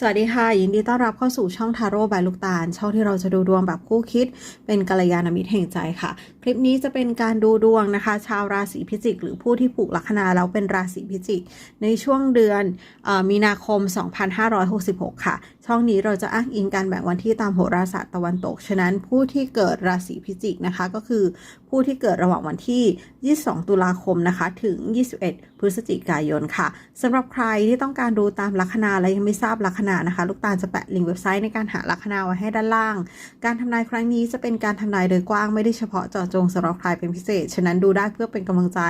สวัสดีค่ะ ยินดีต้อนรับเข้าสู่ช่องทาโร่บายลูกตาล ช่องที่เราจะดูดวงแบบคู่คิด เป็นกัลยาณมิตรแห่งใจค่ะ คลิปนี้จะเป็นการดูดวงนะคะ ชาวราศีพิจิก หรือผู้ที่ผูกลัคนาแล้วเป็นราศีพิจิก ในช่วงเดือนออมีนาคม 2566 ค่ะ ช่องนี้เราจะอ้างอิงการแบ่งวันที่ตามโหราศาสตร์ตะวันตก ฉะนั้นผู้ที่เกิดราศีพิจิกนะคะ ก็คือผู้ที่เกิดระหว่างวันที่ 22 ตุลาคมนะคะ ถึง 21 พฤศจิกายนค่ะสำหรับใครที่ต้องการดูตามลัคนาและยังไม่ทราบลัคนานะคะ ลูกตาลจะแปะลิงก์เว็บไซต์ในการหาลัคนาไว้ให้ด้านล่าง การทำนายครั้งนี้จะเป็นการทำนายโดยกว้างไม่ได้เฉพาะเจาะจงสำหรับใครเป็นพิเศษ ฉะนั้นดูได้เพื่อเป็นกำลังใจ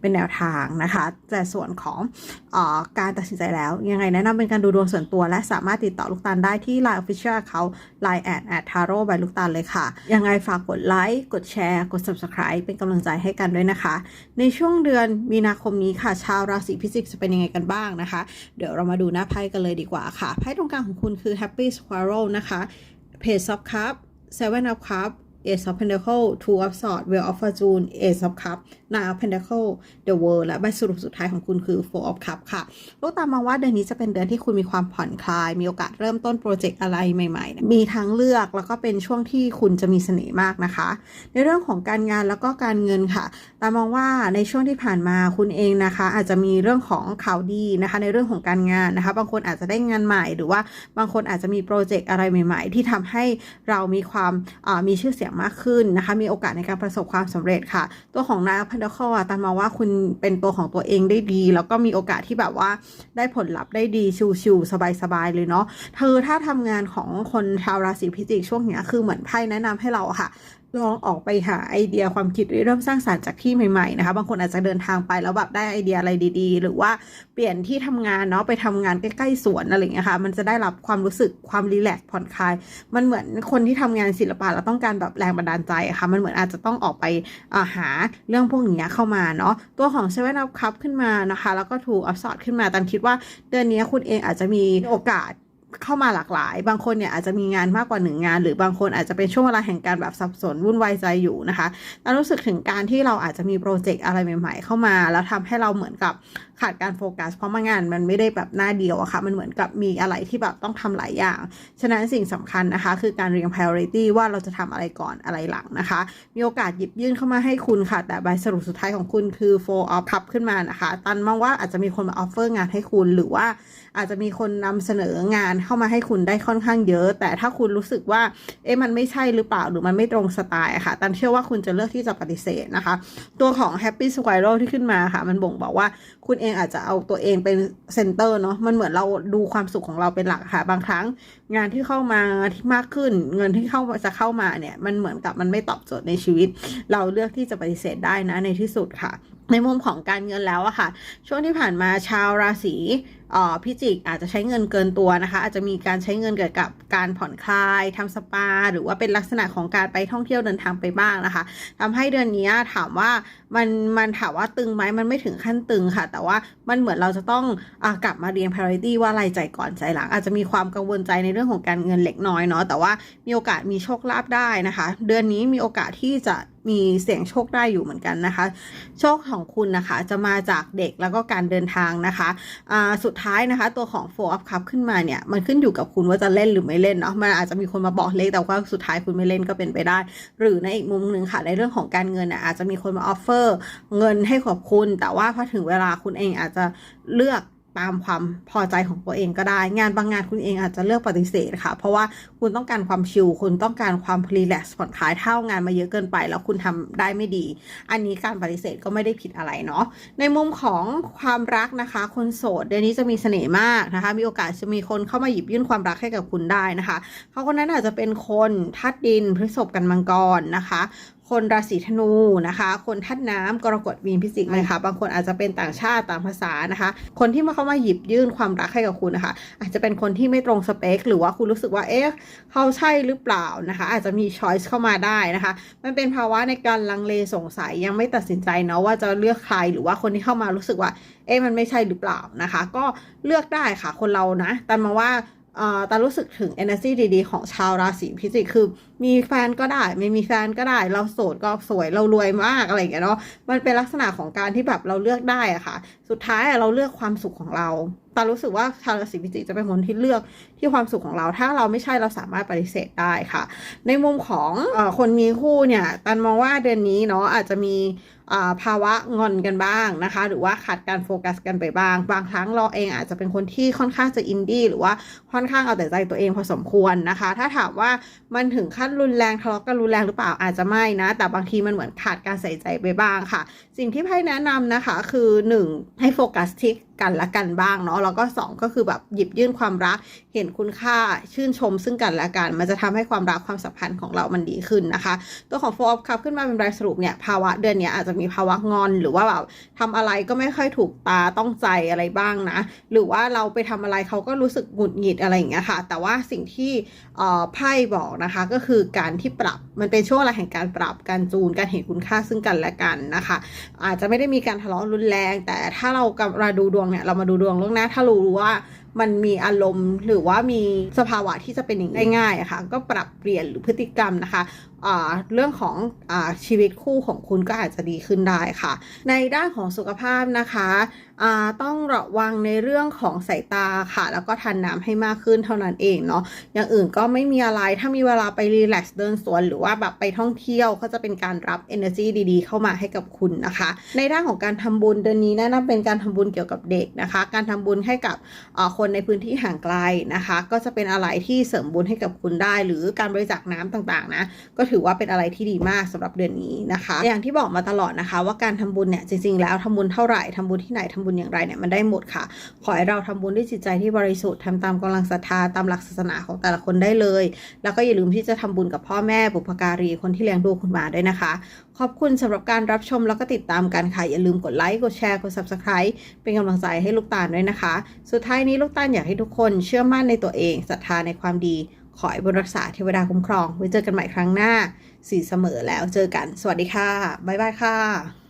เป็นแนวทางนะคะ แต่ส่วนของออการตัดสินใจแล้วยังไงแนะนำเป็นการดูดวงส่วนตัวและสามารถติดต่อลูกตาลได้ที่ Line Official เขา Line แอดแอดทาโร่บายลูกตาลเลยค่ะ ยังไงฝากกดไลค์ กดแชร์ กด Subscribe เป็นกำลังใจให้กันด้วยนะคะ ในช่วงเดือนมีนาคมนี้ค่ะ ชาวราศีพิจิกจะเป็นยังไงกันบ้างนะคะ เดี๋ยวเรามาดูหน้าไพ่กันเลยดีกว่าค่ะ ไพ่ตรงกลางของคุณคือ Happy Squirrel นะคะ Page of Cup Seven of Cup Ace of Pentacle Two of Swords Wheel of Fortune Ace of Cup Nine of Pentacle The World และใบสรุปสุดท้ายของคุณคือ Four of Cup ค่ะลูกตามมองว่าเดือนนี้จะเป็นเดือนที่คุณมีความผ่อนคลาย มีโอกาสเริ่มต้นโปรเจกต์อะไรใหม่ๆ มีทางเลือกแล้วก็เป็นช่วงที่คุณจะมีเสน่ห์มากนะคะ ในเรื่องของการงานแล้วก็การเงินค่ะ ตามองว่าในช่วงที่ผ่านมาคุณเองนะคะ อาจจะมีเรื่องของข่าวดีนะคะ ในเรื่องของการงานนะคะ บางคนอาจจะได้งานใหม่ หรือว่าบางคนอาจจะมีโปรเจกต์อะไรใหม่ ๆ ที่ทำให้เรามีความมีชื่อเสียงมากขึ้นนะคะ มีโอกาสในการประสบความสำเร็จค่ะ ตัวของนายพันธคอตันมองว่าคุณเป็นตัวของตัวเองได้ดี แล้วก็มีโอกาสที่แบบว่าได้ผลลัพธ์ได้ดีชิวๆสบายๆเลยเนาะเธอถ้าทำงานของคนชาวราศีพิจิกช่วงเนี้ยคือเหมือนไพ่แนะนำให้เราค่ะลองออกไปหาไอเดียความคิดเริ่มสร้างสารรค์จากที่ใหม่ๆนะคะ บางคนอาจจะเดินทางไปแล้วแบบได้ไอเดียอะไรดีๆ หรือว่าเปลี่ยนที่ทำงานเนาะไปทำงานใกล้ๆสวนอะไรอย่างเงี้ยค่ะ มันจะได้รับความรู้สึกความรีแลกซ์ผ่อนคลาย มันเหมือนคนที่ทำงานศิลปะแล้วต้องการแบบแรงบันดาลใจค่ะ มันเหมือนอาจจะต้องออกไปาหาเรื่องพวกนี้เข้ามาเนาะ ตัวของเซเว่นอัพคัพขึ้นมานะคะ แล้วก็ถูกอัพสอดขึ้นมาตันคิดว่าเดือนนี้คุณเองอาจจะมีโอกาส เข้ามาหลากหลาย บางคนเนี่ยอาจจะมีงานมากกว่าหนึ่งงาน หรือบางคนอาจจะเป็นช่วงเวลาแห่งการแบบสับสนวุ่นวายใจอยู่นะคะเรารู้สึกถึงการที่เราอาจจะมีโปรเจกต์อะไรใหม่ ๆ เข้ามา แล้วทำให้เราเหมือนกับขาดการโฟกัส เพราะมางานมันไม่ได้แบบหน้าเดียวอะค่ะ มันเหมือนกับมีอะไรที่แบบต้องทำหลายอย่าง ฉะนั้นสิ่งสำคัญนะคะ คือการเรียง priority ว่าเราจะทำอะไรก่อนอะไรหลังนะคะ มีโอกาสหยิบยื่นเข้ามาให้คุณค่ะ แต่ใบสรุปสุดท้ายของคุณคือ four of cup ขึ้นมานะคะ ตันมองว่าอาจจะมีคนมา offer งานให้คุณ หรือว่าอาจจะมีคนนำเสนองานเข้ามาให้คุณได้ค่อนข้างเยอะ แต่ถ้าคุณรู้สึกว่า เอ๊ะมันไม่ใช่หรือเปล่าหรือมันไม่ตรงสไตล์ค่ะ ตันเชื่อว่าคุณจะเลือกที่จะปฏิเสธนะคะ ตัวของ Happy Squirrel ที่ขึ้นมาค่ะ มันบ่งบอกว่าคุณเองอาจจะเอาตัวเองเป็นเซนเตอร์เนาะมันเหมือนเราดูความสุขของเราเป็นหลักค่ะ บางครั้งงานที่เข้ามาที่มากขึ้น เงินที่เข้าจะเข้ามาเนี่ยมันเหมือนกับมันไม่ตอบโจทย์ในชีวิต เราเลือกที่จะปฏิเสธได้นะในที่สุดค่ะ ในมุมของการเงินแล้วอะค่ะ ช่วงที่ผ่านมาชาวราศีออพิจิกอาจจะใช้เงินเกินตัวนะคะ อาจจะมีการใช้เงินเกี่ยวกับการผ่อนคลายทำสปา หรือว่าเป็นลักษณะของการไปท่องเที่ยวเดินทางไปบ้างนะคะทำให้เดือนนี้ถามว่ามันมันถามว่าตึงไหมมันไม่ถึงขั้นตึงค่ะ แต่ว่ามันเหมือนเราจะต้องอกลับมาเรียง priority ว่าอะไรใจก่อนใจหลัง อาจจะมีความกังวลใจในเรื่องของการเงินเล็กน้อยเนาะแต่ว่ามีโอกาสมีโชคลาภได้นะคะ เดือนนี้มีโอกาสที่จะ มีเสียงโชคได้อยู่เหมือนกันนะคะ โชคของคุณนะคะจะมาจากเด็กแล้วก็การเดินทางนะคะสุดท้ายนะคะ ตัวของ four of cup ขึ้นมาเนี่ยมันขึ้นอยู่กับคุณว่าจะเล่นหรือไม่เล่นเนาะมันอาจจะมีคนมาบอกเลขแต่ว่าสุดท้ายคุณไม่เล่นก็เป็นไปได้ หรือในอีกมุมหนึ่งค่ะในเรื่องของการเงินน่ะอาจจะมีคนมาออฟเฟอร์เงินให้ขอบคุณ แต่ว่าพอถึงเวลาคุณเองอาจจะเลือก ตามความพอใจของตัวเองก็ได้ งานบางงานคุณเองอาจจะเลือกปฏิเสธค่ะ เพราะว่าคุณต้องการความชิลคุณต้องการความรีแลกซ์ผ่อนคลายเท่างานมาเยอะเกินไป แล้วคุณทำได้ไม่ดี อันนี้การปฏิเสธก็ไม่ได้ผิดอะไรเนาะในมุมของความรักนะคะ คนโสดเดือนนี้จะมีเสน่ห์มากนะคะ มีโอกาสจะมีคนเข้ามาหยิบยื่นความรักให้กับคุณได้นะคะเขาคนนั้นอาจจะเป็นคนทัดดินพฤษภกันมังกรนะคะ คนราศีธนูนะคะ คนทัดน้ำกรกฎมีนพิจิกนะคะบางคนอาจจะเป็นต่างชาติต่างภาษานะคะ คนที่มาเข้ามาหยิบยื่นความรักให้กับคุณนะคะ อาจจะเป็นคนที่ไม่ตรงสเปค หรือว่าคุณรู้สึกว่าเอ๊ะเขาใช่หรือเปล่านะคะ อาจจะมีช้อยส์เข้ามาได้นะคะ มันเป็นภาวะในการลังเลสงสัยยังไม่ตัดสินใจเนาะว่าจะเลือกใครหรือว่าคนที่เข้ามารู้สึกว่าเอ๊ะมันไม่ใช่หรือเปล่านะคะ ก็เลือกได้ค่ะ คนเรานะแต่มาว่า เอ่อแต่รู้สึกถึง energy ดีๆ ของชาวราศีพิจิก คือมีแฟนก็ได้ ไม่มีแฟนก็ได้ เราโสดก็สวยเรารวยมากอะไรอย่างเงี้ยเนาะมันเป็นลักษณะของการที่แบบเราเลือกได้อะค่ะ สุดท้ายอะเราเลือกความสุขของเรา ตารู้สึกว่าชาวราศีพิจิกจะเป็นคนที่เลือกที่ความสุขของเรา ถ้าเราไม่ใช่เราสามารถปฏิเสธได้ค่ะ ในมุมของอคนมีคู่เนี่ยตันมองว่าเดือนนี้เนาะอาจจะมีภาวะงอนกันบ้างนะคะ หรือว่าขาดการโฟกัสกันไปบ้าง บางครั้งเราเองอาจจะเป็นคนที่ค่อนข้างจะอินดี้หรือว่าค่อนข้างเอาแต่ใจตัวเองพอสมควรนะคะ ถ้าถามว่ามันถึงขั้นรุนแรงทะเลาะกันรุนแรงหรือเปล่าอาจจะไม่นะ แต่บางทีมันเหมือนขาดการใส่ใจไปบ้างค่ะ สิ่งที่ไพ่แนะนำนะคะ คือ 1 ให้โฟกัสที่ กันและกันบ้างเนาะแล้วก็ 2 ก็คือแบบหยิบยื่นความรัก เห็นคุณค่าชื่นชมซึ่งกันและกัน มันจะทำให้ความรักความสัมพันธ์ของเรามันดีขึ้นนะคะ ตัวของโฟล์คัพขึ้นมาเป็นรายสรุปเนี่ยภาวะเดือนนี้อาจจะมีภาวะงอนหรือว่าแบบทำอะไรก็ไม่ค่อยถูกตาต้องใจอะไรบ้างนะ หรือว่าเราไปทำอะไรเขาก็รู้สึกหงุดหงิดอะไรอย่างเงี้ยค่ะ แต่ว่าสิ่งที่ไพ่บอกนะคะก็คือการที่ปรับมันเป็นช่วงเวลาแห่งการปรับการจูนการเห็นคุณค่าซึ่งกันและกันนะคะ อาจจะไม่ได้มีการทะเลาะรุนแรง แต่ถ้าเรากำลังดูดวงเนี่ยเรามาดูดวงล่วงหน้าถ้ารู้ว่า มันมีอารมณ์ หรือว่ามีสภาวะที่จะเป็นอย่างง่ายอะค่ะก็ปรับเปลี่ยนหรือพฤติกรรมนะคะเรื่องของอชีวิตคู่ของคุณก็อาจจะดีขึ้นได้ค่ะ ในด้านของสุขภาพนะคะต้องระวังในเรื่องของสายตาค่ะ แล้วก็ทานน้ำให้มากขึ้นเท่านั้นเองเนาะอย่างอื่นก็ไม่มีอะไรถ้ามีเวลาไปรีแลกซ์เดินสวน หรือว่าแบบไปท่องเที่ยวก็จะเป็นการรับ energy ดีๆ เข้ามาให้กับคุณนะคะ ในด้านของการทำบุญเดือนนี้แนะนำเป็นการทำบุญเกี่ยวกับเด็กนะคะ การทำบุญให้กับเอ่อคนในพื้นที่ห่างไกลนะคะ ก็จะเป็นอะไรที่เสริมบุญให้กับคุณได้ หรือการบริจาคน้ำต่างๆนะก็ถือว่าเป็นอะไรที่ดีมากสำหรับเดือนนี้นะคะ อย่างที่บอกมาตลอดนะคะ ว่าการทำบุญเนี่ยจริงๆ แล้วทำบุญเท่าไหร่ทำบุญที่ไหนทำบุญอย่างไรเนี่ยมันได้หมดค่ะ ขอให้เราทำบุญด้วยจิตใจที่บริสุทธิ์ทำตามกำลังศรัทธาตามหลักศาสนาของแต่ละคนได้เลย แล้วก็อย่าลืมที่จะทำบุญกับพ่อแม่บุพการีคนที่เลี้ยงดูคุณมาด้วยนะคะ ขอบคุณสำหรับการรับชมแล้วก็ติดตามกันค่ะ อย่าลืมกดไลค์ กดแชร์ กด Subscribe เป็นกำลังใจให้ลูกตาลด้วยนะคะ สุดท้ายนี้ลูกตาลอยากให้ทุกคนเชื่อมั่นในตัวเองศรัทธาในความดี ขอให้บุญรักษาเทวดาคุ้มครอง ไว้เจอกันใหม่ครั้งหน้า สีเสมอแล้วเจอกัน สวัสดีค่ะ บ๊ายบายค่ะ